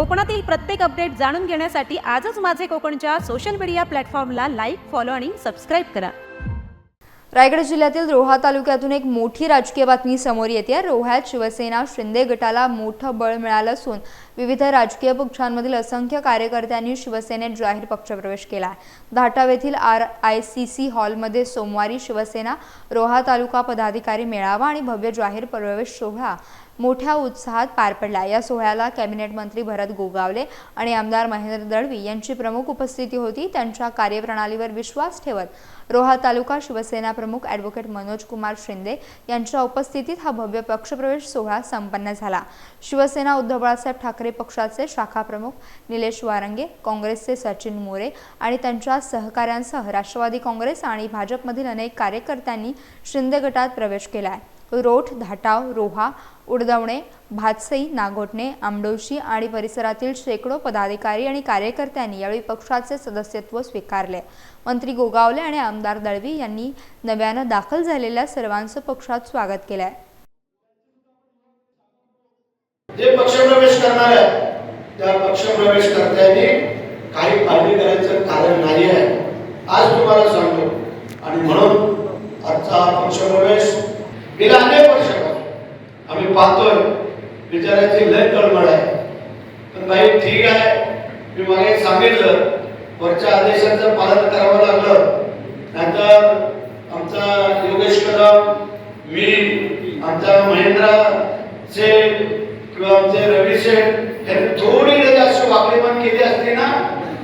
कोकणातील प्रत्येक अपडेट जाणून घेण्यासाठी आजच माझे कोकणच्या सोशल मीडिया प्लॅटफॉर्मला लाईक फॉलो आणि सबस्क्राईब करा. रायगड जिल्ह्यातील रोहा तालुक्यातून एक मोठी राजकीय बातमी समोर येते. रोह्यात शिवसेना शिंदे गटाला मोठं बळ मिळालं असून विविध राजकीय पक्षांमधील असंख्य कार्यकर्त्यांनी शिवसेनेत जाहीर पक्षप्रवेश केला आहे. धाटाव येथील आर आय सी सी हॉलमध्ये सोमवारी शिवसेना रोहा तालुका पदाधिकारी मेळावा आणि भव्य जाहीर प्रवेश सोहळा मोठ्या उत्साहात पार पडला. या सोहळ्याला कॅबिनेट मंत्री भरत गोगावले आणि आमदार महेंद्र दळवी यांची प्रमुख उपस्थिती होती. त्यांच्या कार्यप्रणालीवर विश्वास ठेवत रोहा तालुका शिवसेना प्रमुख ॲडव्होकेट मनोज कुमार शिंदे यांच्या उपस्थितीत हा भव्य पक्षप्रवेश सोहळा संपन्न झाला. शिवसेना उद्धव बाळासाहेब ठाकरे पक्षाचे शाखा प्रमुख निलेश वारंगे काँग्रेसचे सचिन मोरे आणि त्यांच्या सहकाऱ्यांसह राष्ट्रवादी काँग्रेस आणि भाजपमधील अनेक कार्यकर्त्यांनी शिंदे गटात प्रवेश केला आहे रोठ धाटाव रोहा उडदवणे भातसई नागोटणे आंबडोशी आणि परिसरातील शेकडो पदाधिकारी आणि कार्यकर्त्यांनी यावेळी पक्षाचे सदस्यत्व स्वीकारले. मंत्री गोगावले आणि आमदार दळवी यांनी नव्यानं दाखल झालेल्या सर्वांचं पक्षात स्वागत केलं आहे जे पक्षप्रवेश करणार आहे त्या पक्षप्रवेश करताना काही काळजी करायचं कारण नाही आहे. आज तुम्हाला सांगतो. आणि म्हणून आजचा हा पक्षप्रवेश गेल्या अनेक वर्षापासून आम्ही पाहतोय विचारायची लय तळमळ आहे. पण भाई ठीक आहे. मी मागे सांगितलं वरच्या आदेशाचं पालन करावं लागलं. नाहीतर आमचा योगेश कदम मी आमचा महेंद्र शेठ किंवा आमचे रवी शेठ यांनी थोडी जरी अशी पण केली असती ना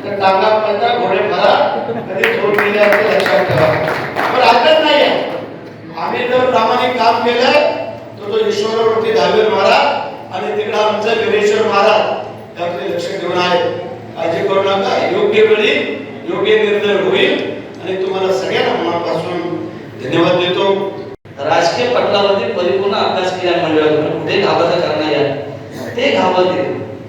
तर टांगा पडता घोडे भरा कधी थोडी केली असते लक्षात ठेवा पण आताच नाही आहे आम्ही जर काम केलं तर तो ईश्वरावरती दहावीर महाराज आणि तिकडे आमचं गिरेश्वर महाराज त्याकडे लक्ष देऊन आहे काळजी करू नका योग्य वेळी योग्य निर्णय होईल आणि तुम्हाला सगळ्यांना मनापासून धन्यवाद देतो. राजकीय पटलावरती परिपूर्ण अभ्यास केला मंडळातून म्हणजे कुठे घाबरता करणार या ते घाबरते.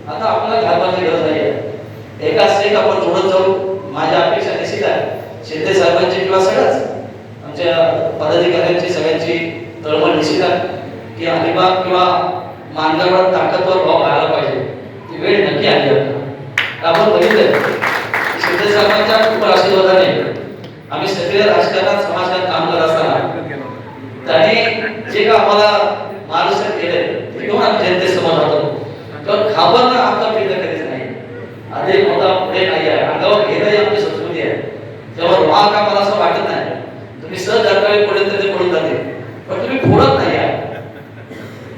आता आपल्याला घाबरण्याची गरज नाही आहे. एकाच एक आपण जोडत जाऊ माझ्या अपेक्षा निश्चित आहे. शिंदे साहेबांची किंवा सगळ्याच आमच्या पदाधिकाऱ्यांची सगळ्यांची तळमळ निश्चित आहे. की अलिबाग किंवा मानगावात ताकदवर भाव आला पाहिजे. ती वेळ नक्की आली आता. आपण बघितलं की शिंदे साहेबांच्या खूप आशीर्वादाने आम्ही सक्रिय राजकारणात समाजात काम करत असताना त्यांनी जे का आम्हाला महाराष्ट्रात केलंय ते घेऊन आम्ही जनतेसमोर राहतो तर घाबरणं आमचा प्रयत्न कधीच नाही. अधिक मोठा पुढे नाही आहे. अंगावर घेणं ही आमची संस्कृती आहे. त्यावर रोहा का मला असं वाटत नाही. तुम्ही सहज दरकाळी पुढे तर ते पडून जाते पण तुम्ही फोडत नाही आहे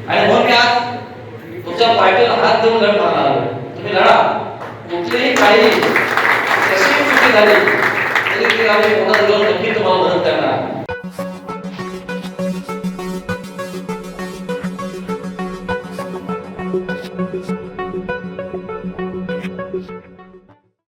आणि म्हणून मी आज तुमच्या पार्टीला हात देऊन लढ मारणार आलोय. तुम्ही लढा कुठलीही काही कशी चुकी झाली तरी ती आम्ही पुन्हा जाऊन नक्की तुम्हाला मदत करणार